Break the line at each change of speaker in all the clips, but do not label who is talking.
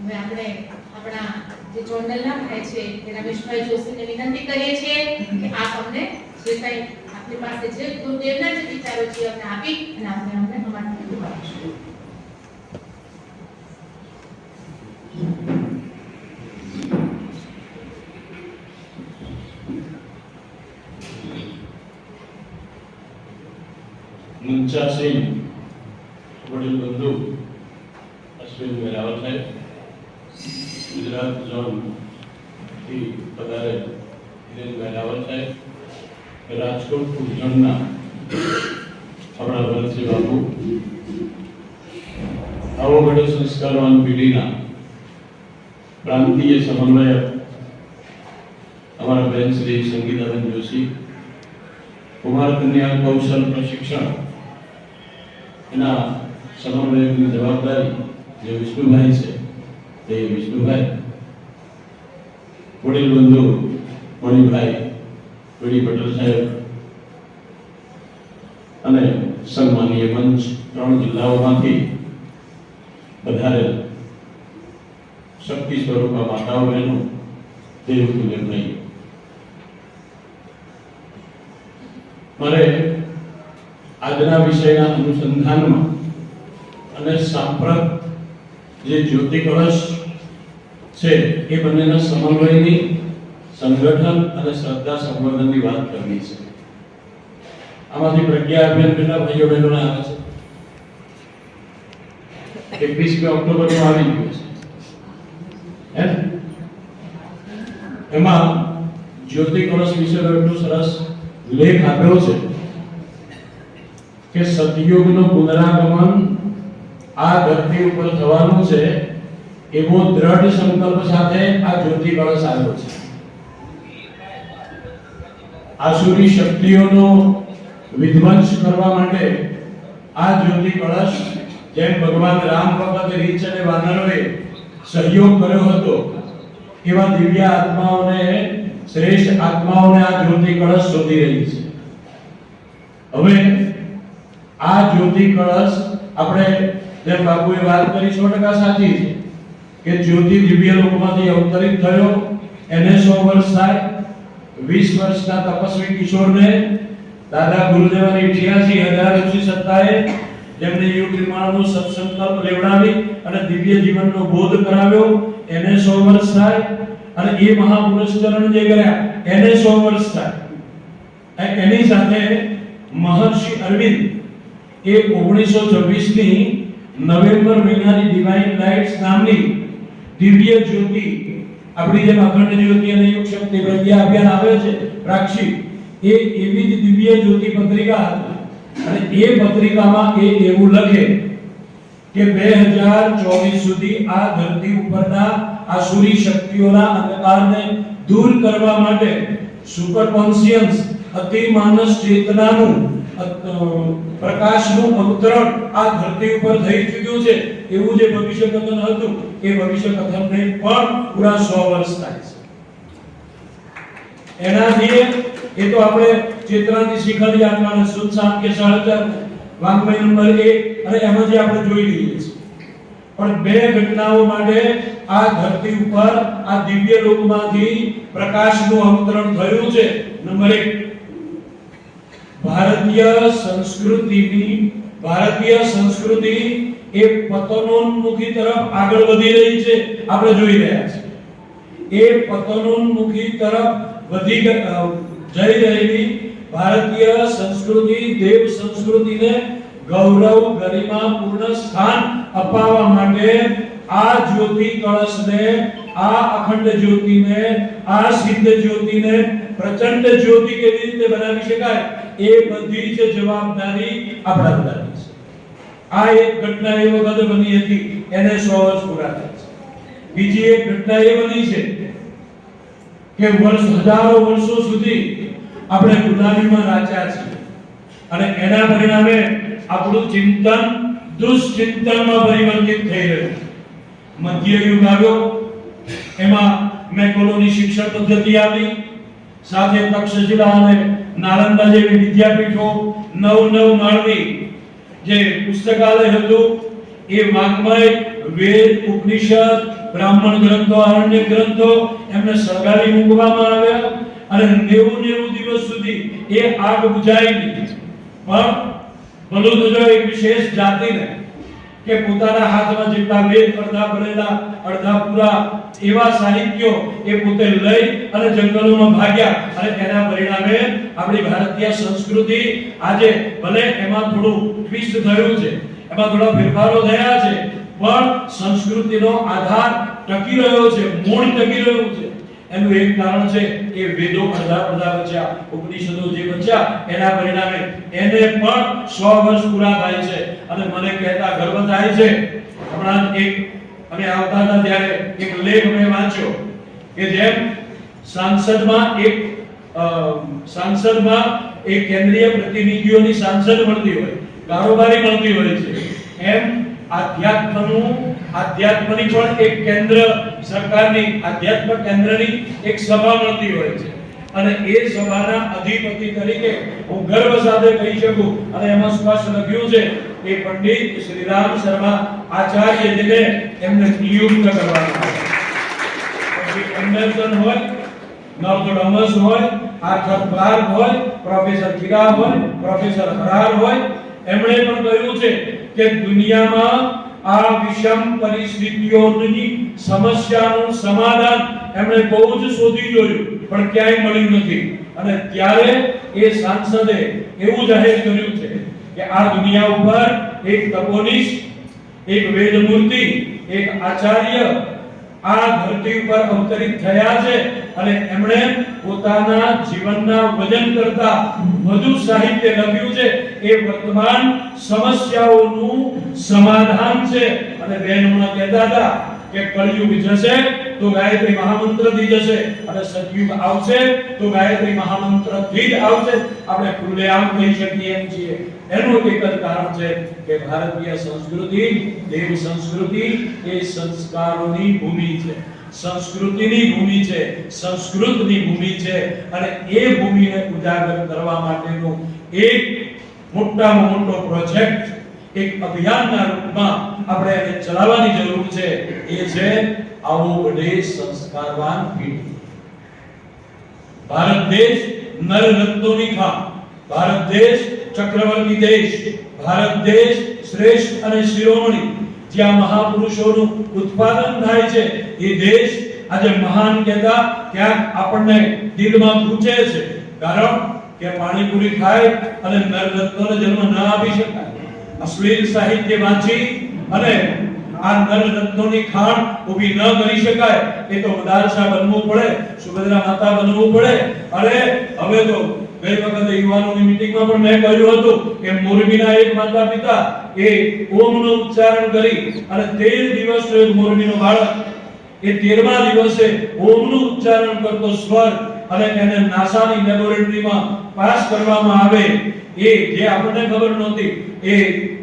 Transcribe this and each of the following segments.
હવે આપણે આપણા જે ચોંડલના ભાઈ છે, એ રમેશભાઈ જોશીને વિનંતી કરીએ છીએ કે આપ અમને જે કંઈ આપણી પાસે છે ગુરુદેવના જે વિચારો છે અમને આપી અને આપણે અમને અમારા આપીશું.
મુંચાસિંહ વડીલ બંધુ. ઝોનના આપણા ભરતજી બાપુ આવો બડો સંસ્કારવાન પેઢીના પ્રાંતીય સમન્વયક અમારા બેન શ્રી સંગીતાબેન જોશી, કુમાર કન્યા કૌશલ પ્રશિક્ષણ, એના સમન્વયકની જવાબદારી જે વિષ્ણુભાઈ છે, તે વિષ્ણુભાઈ. વડીલ બંધુ મણિભાઈ વડી પટેલ સાહેબ અને સન્માનીય મંચ ત્રણ જિલ્લાઓમાંથી વધારે શક્તિ સ્વરૂપા માતાઓ બહેનો દેવતું નિર્ણય મારે આજના વિષયના અનુસંધાનમાં અને સાંપ્રત જે જ્યોતિ કળશ છે એ બંનેના સમન્વયની સંગઠન અને શ્રદ્ધા સંવર્ધનની વાત કરવી છે. આમાંથી પ્રજ્ઞા અભિયાન ભાઈઓ બહેનોને આવે છે? એકવીસમી ઓક્ટોબરનું આવી ગયું છે. એમાં જ્યોતિ કળશ વિશે એટલો સરસ લેખ આપ્યો છે કે સતયુગનું પુનરાગમન આ ધરતી ઉપર થવાનું છે એવો દ્રઢ સંકલ્પ સાથે આ જ્યોતિ કળશ આવ્યો છે. આસુરી શક્તિઓનો વિધ્વંસ કરવા માટે આ જ્યોતિ કળશ જેમ ભગવાન રામ વખતે રીચ અને વાનરોએ સહયોગ કર્યો હતો, એવા દિવ્ય આત્માઓને શ્રેષ્ઠ આત્માઓને આ જ્યોતિ કળશ શોધી રહી છે. હવે આ જ્યોતિ કળશ આપણે જેમ બાપુએ વાત કરી સો ટકા સાચી છે કે જ્યોતિ દિવ્ય લોકમાંથી અવતરિત થયો, એને સો વર્ષ થાય, વીસ વર્ષના તપસ્વી કિશોરને દાદા ગુરુદેવાની અઠ્યાસી હજાર ઋષિ સત્તાએ જેમને યુગ નિર્માણનો સત્સંકલ્પ લેવડાવી અને દિવ્ય જીવનનો બોધ કરાવ્યો. એને સો વર્ષ થાય અને એ મહાપુરુષ ચરણ જે કર્યા, એને સો વર્ષ થાય. એની સાથે મહર્ષિ અરવિંદ એ 1926 ની નવેમ્બર મહિનાની ડિવાઇન લાઇટ્સ નામની દિવ્ય જ્યોતિ, આપણી જેમ અખંડ જ્યોતિ અને યુગ શક્તિ પ્રજ્ઞા અભિયાન આવે છે પ્રાક્ષી એ એવી જ દિવ્ય જ્યોતિ પત્રિકા અને એ પત્રિકામાં એ એવું લખે કે 2024 સુધી આ ધરતી ઉપરના આસુરી શક્તિઓના અંધકારને દૂર કરવા માટે સુપર કોન્શિયન્સ અતિ ચેતનાનું પ્રકાશનું અવતરણ આ ધરતી ઉપર થઈ ચૂક્યું છે. એવું જે ભવિષ્ય કથન હતું, એ ભવિષ્ય કથનને પણ પૂરા 100 વર્ષ થાય છે. એનાથી એ તો આપણે ચેતનાની શિખર યાત્રા શુદ્ધ શામ કે સહચર વાંગમય નંબર 1 અને એમાં જે આપણે જોઈ લઈએ છીએ. પણ બે ઘટનાઓ માટે આ ધરતી ઉપર આ દિવ્ય લોકમાંથી પ્રકાશનું અવતરણ થયું છે. નંબર 1 ભારતીય સંસ્કૃતિની, ભારતીય સંસ્કૃતિ એ પતનોન્મુખી તરફ આગળ વધી રહી છે. આપણે જોઈ રહ્યા છીએ. એ પતનોન્મુખી તરફ વધી જઈ રહેલી ભારતીય સંસ્કૃતિ, દેવ સંસ્કૃતિને ગૌરવ ગરિમા પૂર્ણ સ્થાન અપાવવા માટે આ જ્યોતિ કળશને, આ અખંડ જ્યોતિને, આ સિદ્ધ જ્યોતિને પ્રચંડ જ્યોતિ કેવી રીતે બનાવી શકાય એ બધી જ જવાબદારી આપણા બધાની છે. આ એક ઘટના એ વખતે બની હતી, એને 100 વર્ષ પૂરા થયા છે. બીજી એક ઘટના એ બની છે કે વર્ષ હજારો વર્ષો સુધી આપણે ગુલામીમાં રાચ્યા છીએ. અને એના પરિણામે આપણું ચિંતન દુષ્ચિંતનમાં પરિવર્તિત થઈ રહ્યું મધ્ય યુગ આવ્યો. એમાં મેકોલોની શિક્ષણ પદ્ધતિ આવી સાથે તક્ષશિલા અને નાલંદા જેવી વિદ્યાપીઠો નવ નવ માળવી. જે પુસ્તકાલય હતું, એ વાંગ્મય વેદ, ઉપનિષદ, બ્રાહ્મણ ગ્રંથો, આરણ્ય ગ્રંથો એમને સળગાવી મૂકવામાં આવ્યા. અને નેવું નેવું દિવસ સુધી એ આગ બુજાઈ નહીં પણ ભલું એક વિશેષ જાતિને કે પોતાના હાથમાં જેટલા વેદ અડધા ભરેલા, અડધા પૂરા એવા સાહિત્યો એ પોતે લઈ અને જંગલોમાં ભાગ્યા અને તેના પરિણામે આપણી ભારતીય સંસ્કૃતિ આજે ભલે એમાં થોડું ટ્વિસ્ટ થયું છે, એમાં થોડા ફેરફારો થયા છે, પણ સંસ્કૃતિનો આધાર ટકી રહ્યો છે મૂળ ટકી રહ્યું છે. એનું એક કારણ છે એ વેદો અડધા અડધા બચ્યા ઉપનિષદો જે બચ્યા એના પરિણામે એને પણ 100 વર્ષ પૂરા થાય છે. અને મને કહેતા ગર્વ થાય છે. હમણાં એક અમે આવતા હતા ત્યારે એક લેખ મેં વાંચ્યો કે જેમ સાંસદમાં એક સાંસદમાં એક કેન્દ્રીય પ્રતિનિધિઓની સાંસદ મળતી હોય, કારોબારી મળતી હોય છે, એમ આધ્યાત્મનું, આધ્યાત્મની પણ એક કેન્દ્ર સરકારની, આધ્યાત્મ કેન્દ્રની એક સભા મળતી હોય છે. અને એ સભાના અધિપતિ તરીકે હું ગર્વ સાથે કહી શકું, અને એમાં સ્પષ્ટ લખ્યું છે કે પંડિત શ્રીરામ શર્મા આચાર્ય જેને એમને નિયુક્ત કરવામાં એમ્બેસડર હોય નવતોડમસ હોય આર્થર ક્લાર્ક હોય, પ્રોફેસર કિરા હોય, પ્રોફેસર હરાર હોય, એમણે પણ કહ્યું છે કે દુનિયામાં આ વિષમ પરિસ્થિતિઓની સમસ્યાનું સમાધાન એમણે બહુ જ શોધી જોયું, પણ ક્યાંય મળ્યું નથી. અને ત્યારે એ સાંસદે એવું જાહેર કર્યું છે કે આ દુનિયા ઉપર એક તપોનિશ એક વેદ મૂર્તિ એક આચાર્ય આ ધરતી ઉપર અવતરિત થયા છે અને એમણે પોતાના જીવનના વજન કરતા વધુ સાહિત્ય લખ્યું છે. એ વર્તમાન સમસ્યાઓનું સમાધાન છે. અને બેન હમણાં કહેતા હતા કે કળિયુગ જશે તો ગાયત્રી મહામંત્રથી જશે અને સતયુગ આવશે, તો ગાયત્રી મહામંત્રથી જ આવશે. આપણે ખુલ્લેઆમ કહી શકીએ એમ છીએ. એનું એક જ કારણ છે કે ભારતીય સંસ્કૃતિ, દેવ સંસ્કૃતિ એ સંસ્કારોની ભૂમિ છે. સંસ્કૃતિની ભૂમિ છે, સંસ્કૃતની ભૂમિ છે અને એ ભૂમિને ઉજાગર કરવા માટેનો એક મોટામાં મોટો પ્રોજેક્ટ એક અભિયાનના રૂપમાં આપણે એને ચલાવવાની જરૂર છે. એ છે આવો વડે સંસ્કારવાન પેઢી ભારત દેશ નર રત્નોની ભારત દેશ ચક્રવર્તી દેશ. ભારત દેશ શ્રેષ્ઠ અને શિરોમણી. જ્યાં મહાપુરુષોનું ઉત્પાદન થાય છે, એ દેશ આજે મહાન કહેતા ક્યાંક આપણને દિલમાં પૂછે છે. કારણ કે પાણીપુરી ખાય અને નર જન્મ ન આપી શકાય. અશ્લીલ સાહિત્ય વાંચી અને આ નર ખાણ ઊભી ન કરી શકાય. એ તો મદારસા બનવું પડે, સુભદ્રા માતા બનવું પડે. અરે, હવે તો ગઈ વખતે યુવાનોની મીટિંગમાં પણ મેં કહ્યું હતું કે મોરબીના એક માતા પિતા એ ઓમનો ઉચ્ચારણ કરી અને 13 દિવસનો એક મોરબીનો બાળક એ 13મા દિવસે ઓમનું ઉચ્ચારણ કરતો સ્વર અને તેને નાસાની લેબોરેટરીમાં પાસ કરવામાં આવે એ જે આપણને ખબર નહોતી, એ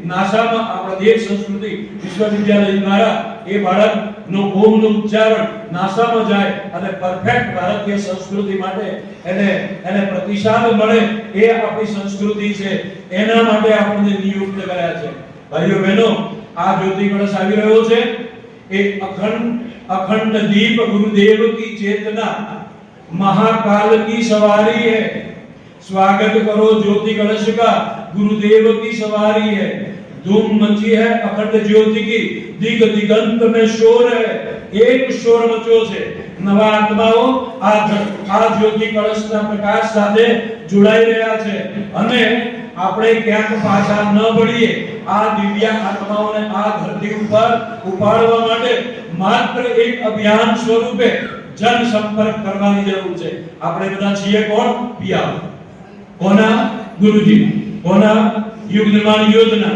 નાસામાં આપણા દેશ સંસ્કૃતિ વિશ્વવિદ્યાલય દ્વારા એ બાળકનો ઓમનું ઉચ્ચારણ નાસામાં જાય અને પરફેક્ટ ભારતીય સંસ્કૃતિ માટે એને એને પ્રતિસાદ મળે એ આપણી સંસ્કૃતિ છે. એના માટે આપણને નિયુક્ત કર્યા છે. ભાઈઓ, બહેનો, આ જ્યોતિ કળશ આવી રહ્યો છે. એ અખંડ અખંડ દીપ ગુરુદેવ કી ચેતના महाकाल की सवारी है स्वागत करो ज्योति कलश का गुरुदेव की सवारी है धूम मची है अखंड ज्योति की दिग दिगंत में शोर है એક શોર મચ્યો છે નવા આત્માઓ આ જ- આ જ્યોતિ કળશના પ્રકાશ સાથે જોડાઈ રહ્યા છે અને આપણે ક્યાંક પાછા ન પડીએ આ દિવ્ય આત્માઓને આ ધરતી ઉપર ઉપાડવા માટે માત્ર એક અભિયાન સ્વરૂપે જન સંપર્ક કરવાની જરૂર છે. આપણે બધા છીએ કોણ? પિયા. કોના? ગુરુજી. કોના? યુગ નિર્માણ યોજના.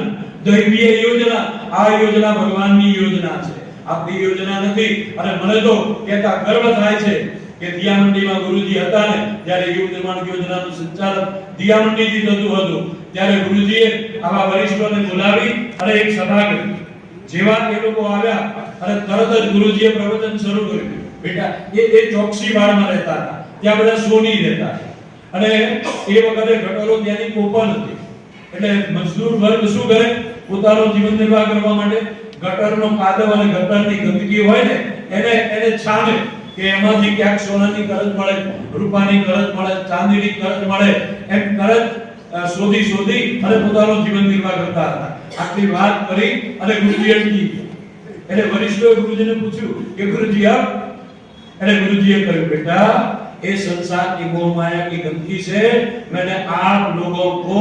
દૈવીય યોજના. આ યોજના ભગવાનની યોજના છે. આપણી યોજના નથી. અને મને તો કહેતા ગર્વ થાય છે કે દિયામંડીમાં ગુરુજી હતા ને, જ્યારે યુગ નિર્માણ યોજનાનું સંચાલન દિયામંડીથી થતું હતું. ત્યારે ગુરુજીએ આવા વરિષ્ઠોને બોલાવી અને એક સભા કરી. જેવા એ લોકો આવ્યા અને તરત જ ગુરુજીએ પ્રવચન શરૂ કર્યું. બેટા, એ એ ચોકસી વાળમાં રહેતા હતા. ત્યાં બધા સોની રહેતા અને એ વખતે ગટરો ત્યાંની કોપન હતી. એટલે મજદૂર વર્ગ શું કરે? પોતાનો જીવન નિર્વાહ કરવા માટે ગટરનો કાદવ અને ગટરની ગંદકી હોય ને, એને એને છામે કે એમાંથી ક્યાંક સોનાની કરજ મળે, રૂપાની કરજ મળે, ચાંદીની કરજ મળે, એમ કરજ શોધી શોધી અને પોતાનો જીવન નિર્વાહ કરતા હતા. આટલી વાત કરી અને ગુરુજી અટકી. એટલે વરિષ્ઠ ગુરુજીને પૂછ્યું કે ગુરુજી, આપ એટલે गुरुजी કહ્યું बेटा ये संसार की मोह माया की गंदगी से मैंने आप लोगों को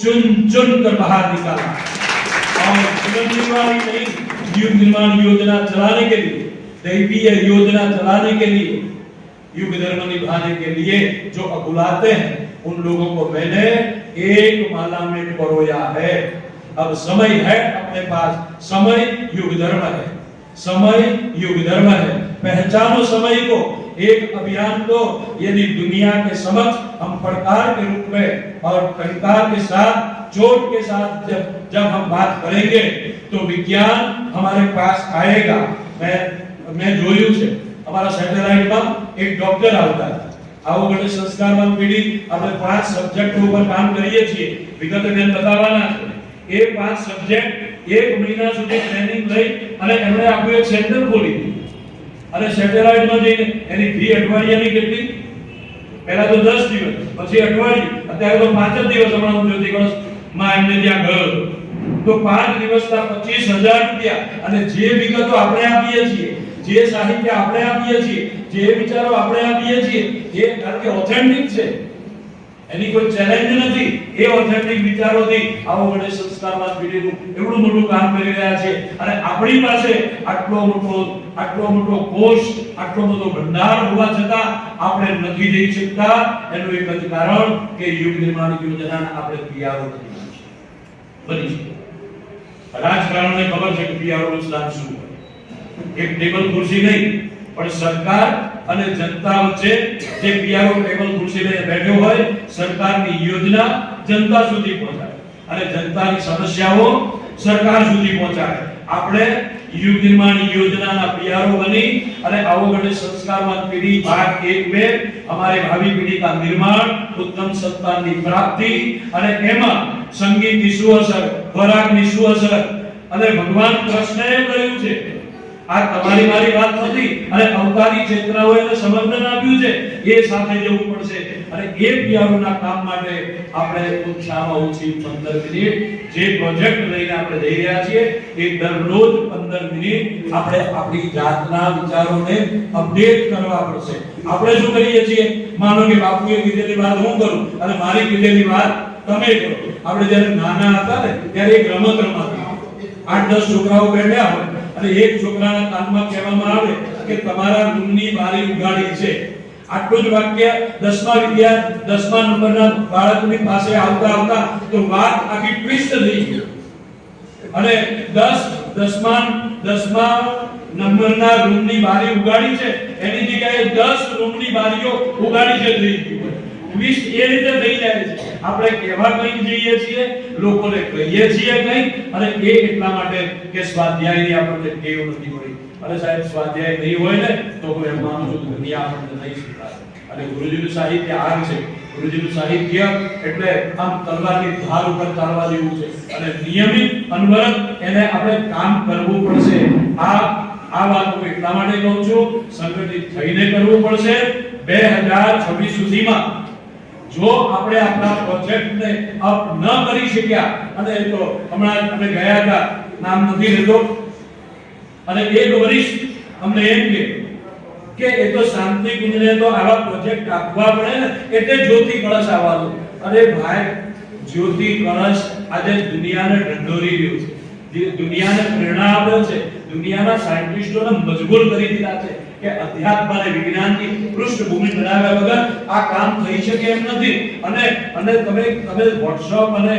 चुन चुन कर बाहर निकाला और जीवन निर्माण ही नहीं युग निर्माण योजना चलाने के लिए दैवीय योजना चलाने के लिए युग धर्म निभाने के लिए जो अकुलाते हैं उन लोगों को मैंने एक माला में परोया है अब समय है अपने पास समय युग धर्म है समय युग धर्म है पहचानो समय को एक अभियान तो यदि दुनिया के समक्ष हम फटकार के रूप में और टंकार के साथ चोट के साथ जब जब हम बात करेंगे तो विज्ञान हमारे पास आएगा मैं मैं જોયું છે અમારા સેટેલાઇટમાં એક ડોક્ટર આવતા હતા આવો ગણેશ સંસ્કારમાં પીડી આપણે પાંચ સબ્જેક્ટ ઉપર કામ કરીએ છીએ વિગતે બેન બતાવવાના છે એ પાંચ સબ્જેક્ટ એક મહિના સુધી ટ્રેનિંગ લઈ અને એમણે આખું એક સેન્ટર ખોલી દીધું અને સેટેલાઇટમાં જઈને એની ફી અઠવાડિયાની કેટલી? પહેલા તો દસ દિવસ, પછી અઠવાડિયું અત્યારે તો પાંચ જ દિવસ હમણાં હું જ્યોતિ માં એમને ત્યાં ગયો. તો પાંચ દિવસના પચીસ હજાર રૂપિયા, અને જે વિગતો આપણે આપીએ છીએ, જે સાહિત્ય આપણે આપીએ છીએ, જે વિચારો આપણે આપીએ છીએ એ કારણ કે ઓથેન્ટિક છે, એની કોઈ ચેલેન્જ નથી. એ ઓથેન્ટિક વિચારોથી આવો ગણેશ સંસ્થામાં પીઢીનું એવડું મોટું કામ કરી રહ્યા છે. અને આપણી પાસે આટલો મોટો આટલો મોટો કોષ, આટલો મોટો ભંડાર હોવા છતાં આપણે નથી જઈ શકતા. એનું એક જ કારણ કે યુગ નિર્માણ યોજનાના આપણે પિયારો નથી બની શકે. રાજકારણને ખબર છે કે પિયારોનું સ્થાન શું હોય. એક ટેબલ ખુરશી નહીં, પણ સરકાર અને જનતા વચ્ચે જે પીઆરઓ ટેબલ ખુરશી લઈને બેઠો હોય, સરકારની યોજના જનતા સુધી પહોંચાડે. અને જનતાની સમસ્યાઓ સરકાર સુધી પહોંચાડે. આપણે યુગ નિર્માણ યોજનાના પીઆરઓ બની અને અવગણિત સંસ્કારવાન પેઢી ભાગ એક બે અમારી ભાવિ પેઢી કા નિર્માણ, ઉત્તમ સંતાનની પ્રાપ્તિ અને એમાં સંગીતની સુઅસર, ખોરાકની અસર અને ભગવાન કૃષ્ણએ કહ્યું છે. આ તમારી મારી વાત નથી. અને અવતારી ચેતનાઓએ એને સમર્થન આપ્યું છે. એ સાથે જવું પડશે. અને એ પિયારોના કામ માટે આપણે ઓછામાં ઓછી 15 મિનિટ જે પ્રોજેક્ટ લઈને આપણે જઈ રહ્યા છીએ, એ દરરોજ 15 મિનિટ આપણે આપણી જાતના વિચારોને અપડેટ કરવા પડશે. આપણે શું કરીએ છીએ? માનો કે બાપુએ કીધેલી વાત હું કરું, અને મારી કીધેલી વાત તમે કરો. આપણે જ્યારે નાના હતા ને, ત્યારે એક રમત રમાતા. આઠ દસ છોકરાઓ બેઠ્યા હોય અને એક છોકરાના કાનમાં કહેવામાં આવે કે તમારા ગુણની બારી ઉગાડી છે. આટલું જ વાક્ય દસમા વિદ્યા દસમા નંબરના બાળકની પાસે આવતા આવતા તો વાત આખી ટ્વિસ્ટ થઈ ગઈ. અને દસ દસમા દસમા નંબરના રૂમની બારી ઉગાડી છે. એની જગ્યાએ દસ રૂમની બારીઓ ઉગાડી છે. થઈ ગઈ ટ્વિસ્ટ એ રીતે થઈ જાય છે. આપણે કહેવા કઈ જઈએ છીએ? લોકોને કહીએ છીએ કઈ? અને એ એટલા માટે કે સ્વાધ્યાયની આપણને ટેવ નથી મળી અને સાહેબ, સ્વાધ્યાય નહીં હોય ને, તો હું એમ માનું છું દુનિયા આપણને નહીં સ્વીકારે. અને ગુરુજીનું સાહિત્ય આગ છે. ગુરુજીનું સાહિત્ય એટલે આમ તલવારની ધાર ઉપર ચાલવા જેવું છે. અને નિયમિત અનવરત એને આપણે કામ કરવું પડશે. આ આ વાત હું એટલા માટે કહું છું, સંગઠિત થઈને કરવું પડશે. 2026 સુધીમાં જો આપણે આપણા પ્રોજેક્ટને અપ ન કરી શક્યા, અને એ તો હમણાં અમે ગયા હતા, નામ નથી લેતો, અને એક વરિષ્ઠ, અમને એમ કે કે એ તો શાંતિ કુંજને તો આવા પ્રોજેક્ટ આપવા પડે ને, એટલે જ્યોતિ કળશ આવવાનું. અરે ભાઈ, જ્યોતિ કળશ આજે દુનિયાને ઢંઢોરી રહ્યો છે. દુનિયાને પ્રેરણા આપ્યો છે, દુનિયાના સાયન્ટિસ્ટોને મજબૂર કરી દીધા છે. કે અધ્યાત્મ અને વિજ્ઞાનની પૃષ્ઠભૂમિ બનાવ્યા વગર આ કામ થઈ શકે એમ નથી. અને અને તમે તમે WhatsApp અને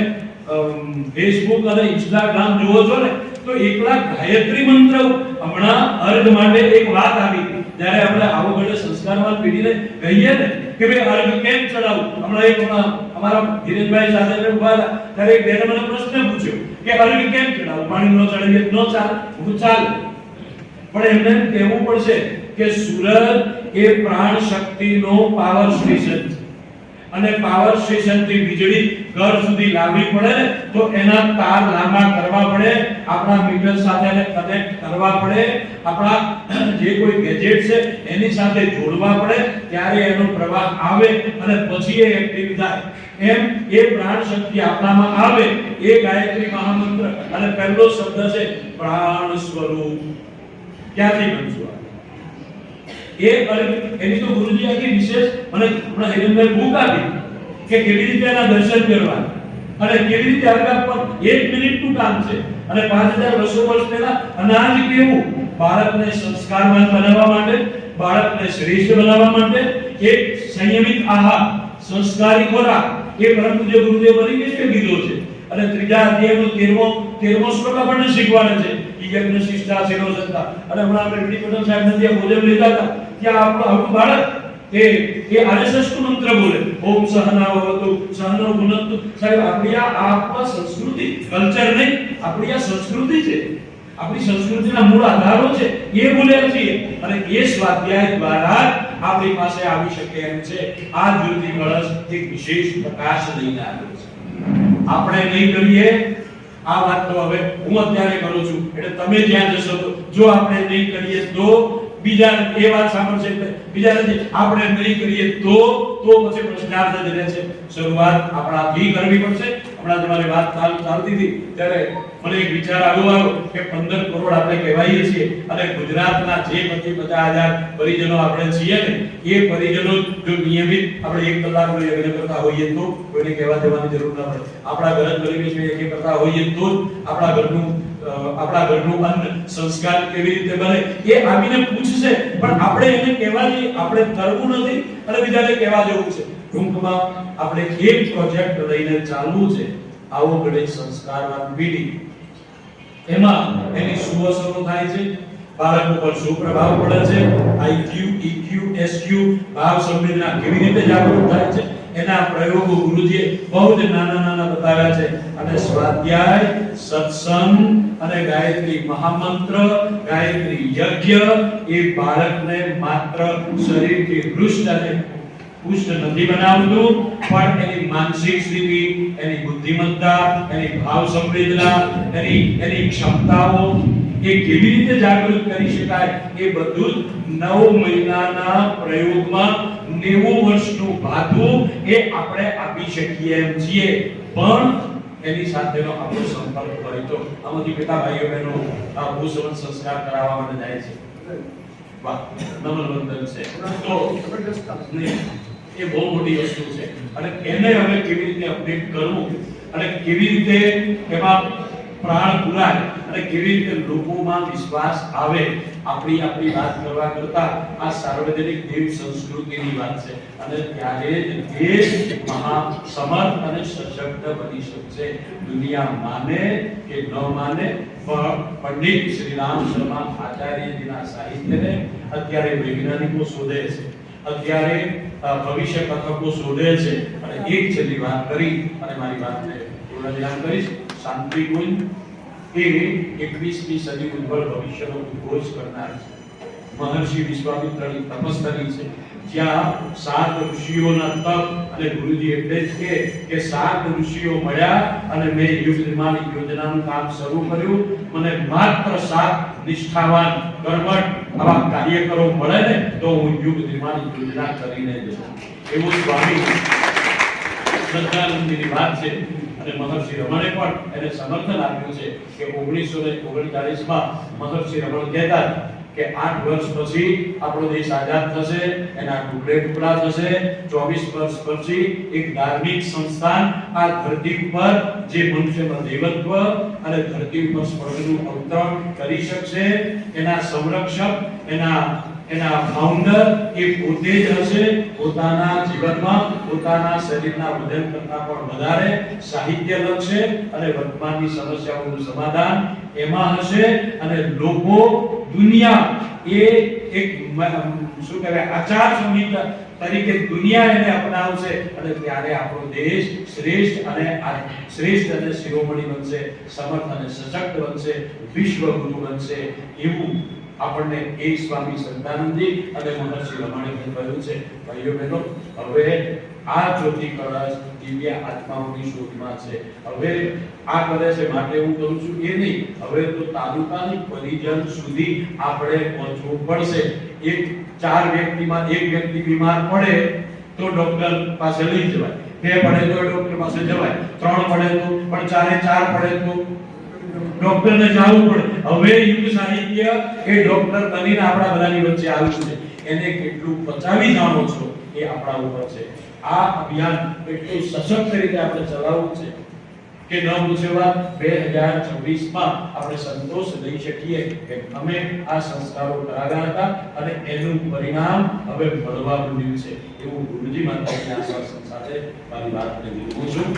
ફેસબુક અને ઇન્સ્ટાગ્રામ જુઓ છો ને, તો એકલા ગાયત્રી મંત્ર હમણાં અર્ધ માટે એક વાત આવી. જ્યારે આપણે આવો ગણેશ સંસ્કારમાં પેઢીને કહીએ ને કે ભાઈ અર્ધ કેમ ચડાવું? હમણાં એક અમારા ધીરેનભાઈ સાથે ઊભા હતા. ત્યારે એક બેને મને પ્રશ્ન પૂછ્યો કે અર્ધ કેમ ચડાવું? પાણી ન ચડાવીએ ન ચાલે. હું ચાલે. પણ એમને એમ કહેવું પડશે કે સુરત એ પ્રાણ શક્તિનો પાવર સ્ટેશન છે. અને પાવર સ્ટેશનથી વીજળી ઘર સુધી લાવવી પડે તો એના તાર લાંબા કરવા પડે, આપણા મીટર સાથે કનેક્ટ કરવા પડે, આપણા જે કોઈ ગેજેટ છે એની સાથે જોડવા પડે, ત્યારે એનો પ્રવાહ આવે અને પછી એ એક્ટિવ થાય. એમ એ પ્રાણ શક્તિ આપણામાં આવે એ ગાયત્રી મહામંત્ર. અને પહેલો શબ્દ છે, પ્રાણ સ્વરૂપ. ક્યાંથી બનશું એ એની તો ગુરુજી આખી વિશેષ, મને હમણાં હિરેનભાઈ બુક આપી કે કેવી રીતે એના દર્શન કરવા. અને કેવી રીતે આગળ પર એક મિનિટનું કામ છે. અને પાંચ હજાર બસો વર્ષ પહેલા અનાજ કેવું? બાળકને સંસ્કારવાન બનાવવા માટે, બાળકને શ્રેષ્ઠ બનાવવા માટે એક સંયમિત આહાર, સંસ્કારી ખોરાક, એ પરમ પૂજ્ય ગુરુદેવ બની કીધો છે. અને ત્રીજા અધ્યાયનો તેરમો તેરમો શ્લોક આપણને શીખવાડે છે. યજ્ઞ શિષ્ટા સેનો સંતા અને હમણાં આપણે વીડી પટેલ સાહેબ નથી ભોજન લીધા હતા. ત્યાં આપણું આપણું બાળક, એ એ આરએસએસ મંત્ર બોલે. ઓમ સહના ભવતુ સહનો ગુણતુ સાહેબ, આપણી આ આપવા સંસ્કૃતિ, કલ્ચર નહીં, આપણી આ સંસ્કૃતિ છે. આપણી સંસ્કૃતિના મૂળ આધારો છે. એ ભૂલ્યા છીએ. અને એ સ્વાધ્યાય દ્વારા આપણી પાસે આવી શકે એમ છે. આ જ્યોતિ કળશ એક વિશેષ પ્રકાશ લઈને આવ્યો છે. આપણે નહીં કરીએ આ વાત તો હવે હું અત્યારે કરું છું. એટલે તમે જ્યાં જશો તો જો આપણે નહીં કરીએ તો બીજા એ વાત સાંભળશે બીજા નથી, આપણે નહીં કરીએ તો તો પછી પ્રશ્નાર્થ જ રહે છે શરૂઆત આપણાથી કરવી પડશે. હમણાં તમારી વાત ચાલ ચાલતી હતી, ત્યારે મને એક વિચાર આવ્યો આવ્યો કે 15 કરોડ આપણે કહેવાઈએ છીએ અને ગુજરાતના જે પચીસ પચાસ હજાર પરિજનો આપણે છીએ ને, એ પરિજનો જો નિયમિત આપણે એક કલાકનો યજ્ઞ કરતા હોઈએ તો કોઈને કહેવા દેવાની જરૂર ન પડે. આપણા ઘર જ છે યજ્ઞ કરતા હોઈએ તો જ આપણા ઘરનું આપણા ઘરનું અન્ન, સંસ્કાર કેવી રીતે બને, એ આવીને પૂછશે. પણ આપણે એને કહેવા જઈએ, આપણે કરવું નથી અને બીજાને કહેવા જવું છે. ટૂંકમાં આપણે એક પ્રોજેક્ટ લઈને ચાલવું છે, આવો ગણેશ સંસ્કારવાન પેઢી એમાં એની શું અસરો થાય છે, બાળક ઉપર શું પ્રભાવ પડે છે આઈક્યુ ઈક્યુ એસક્યુ ભાવ સંવેદના કેવી રીતે જાગૃત થાય છે, એના પ્રયોગો ગુરુજીએ બહુ જ નાના નાના બતાવ્યા છે. અને સ્વાધ્યાય, સત્સંગ અને ગાયત્રી મહામંત્ર, ગાયત્રી યજ્ઞ એ બાળકને માત્ર શરીરથી હૃષ્ટ અને પુષ્ટ નથી બનાવતું પણ એની માનસિક સ્થિતિ એની બુદ્ધિમત્તા એની ભાવ સંવેદના એની એની ક્ષમતાઓ એ કેવી રીતે જાગૃત કરી શકાય એ બધું નવ મહિનાના પ્રયોગમાં નેવું વર્ષનું ભાથું એ આપણે આપી શકીએ એમ છીએ. પણ એની સાથેનો આપણો સંપર્ક હોય તો. આમાંથી કેટલા ભાઈઓ બહેનો આ ભૂસવન સંસ્કાર કરાવવા માટે જાય છે? વાહ નમન વંદન છે. તો નહીં, એ બહુ મોટી વસ્તુ છે. અને એને હવે કેવી રીતે અપડેટ કરવું અને કેવી રીતે એમાં પ્રાણ પુરાય અને કેવી રીતે લોકોમાં વિશ્વાસ આવે, આપણી આપણી વાત કરવા કરતા આ સાર્વજનિક દેવ સંસ્કૃતિની વાત છે. અને ત્યારે જ દેશ મહા સમર્થ અને સશક્ત બની શકશે. દુનિયા માને કે ન માને, પણ પંડિત શ્રી રામ શર્મા આચાર્યજીના સાહિત્યને અત્યારે વૈજ્ઞાનિકો શોધે છે. અત્યારે ભવિષ્ય કથકો શોધે છે અને એક છેલ્લી વાત કરી અને મારી વાતને પૂર્ણ વિરામ કરીશ. શાંતિ કુંજ એ 21મી સદી ઉજ્જવળ ભવિષ્યનો ઉદ્ઘોષ કરનાર છે. મહર્ષિ વિશ્વામિત્રની તપસ્તરી છે. જ્યાં સાત ઋષિઓના તપ અને ગુરુજી એટલે જ કે સાત ઋષિઓ મળ્યા અને મેં યુગ નિર્માણ યોજનાનું કામ શરૂ કર્યું. મને માત્ર સાત નિષ્ઠાવાન કર્મઠ આવા કાર્યકરો મળે ને, તો હું યુગ નિર્માણ યોજના કરીને જઉં. એવું સ્વામી શ્રદ્ધાનંદની વાત છે. અને મહર્ષિ રમણે પણ એને સમર્થન આપ્યું છે કે ઓગણીસો ને ઓગણચાલીસમાં મહર્ષિ રમણ કહેતા હતા કે આઠ વર્ષ પછી આપણો દેશ આઝાદ થશે, એના ટુકડે ટુકડા થશે. ચોવીસ વર્ષ પછી એક ધાર્મિક સંસ્થાન આ ધરતી ઉપર જે મનુષ્યમાં દેવત્વ અને ધરતી ઉપર સ્વર્ગનું અવતરણ કરી શકશે. એના સંરક્ષક, એના એના ફાઉન્ડર એ પોતે જ હશે, પોતાના જીવનમાં, પોતાના શરીરના વજન કરતા પણ વધારે સાહિત્ય લખશે અને વર્તમાનની સમસ્યાઓનું સમાધાન એમાં હશે અને લોકો, દુનિયા એ એક શું કહેવાય, આચાર સંહિતા તરીકે દુનિયા એને અપનાવશે અને ત્યારે આપણો દેશ શ્રેષ્ઠ અને શ્રેષ્ઠ અને શિરોમણી બનશે, સમર્થ અને સશક્ત બનશે વિશ્વ બનશે એવું આપણને એ સ્વામી સદાનંદજી અને મહર્ષિ રમાણીએ કહ્યું છે, ભાઈઓ બહેનો, હવે આ જ્યોતિ કળશ દિવ્ય આત્માઓની શોધમાં છે. હવે આ કરે છે માટે હું કહું છું એ નહીં, હવે તો તાલુકાની પરિજન સુધી આપણે પહોંચવું પડશે. એક ચાર વ્યક્તિમાં એક વ્યક્તિ બીમાર પડે તો ડોક્ટર પાસે લઈ જવાય. બે પડે તો ડોક્ટર પાસે જવાય. ત્રણ પડે તો, પણ ચારે ચાર પડે તો ડોક્ટરને જાવું પડે. હવે યુગ સાહિત્ય એ ડોક્ટર બનીને આપણા બધાની વચ્ચે આવ્યું છે. એને કેટલું પચાવી જાણો છો એ આપણા ઉપર છે. આ અભિયાન કેટલું સશક્ત રીતે આપણે ચલાવવું છે કે ન પૂછે વાત 2026 માં આપણે સંતોષ લઈ શકીએ કે અમે આ સંસ્કારો કરાવ્યા હતા અને એનું પરિણામ હવે મળવા મળ્યું છે. એવું ગુરુજી માતાજીના આશ્વાસન સાથે મારી વાતને વિરમું છું.